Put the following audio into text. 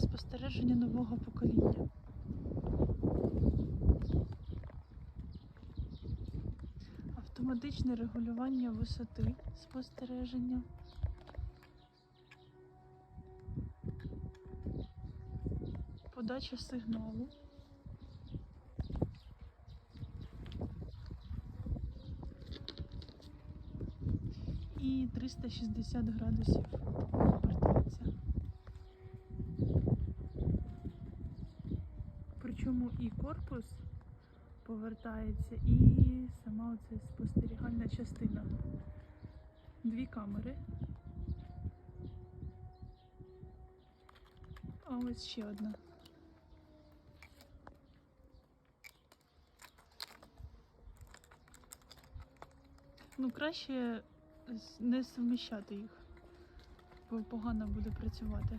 спостереження нового покоління. Автоматичне регулювання висоти спостереження. Подача сигналу. І 360 градусів повертається. Причому і корпус повертається, і сама оця спостерігальна частина. Дві камери. А ось ще одна. Ну, краще не суміщати їх, бо погано буде працювати.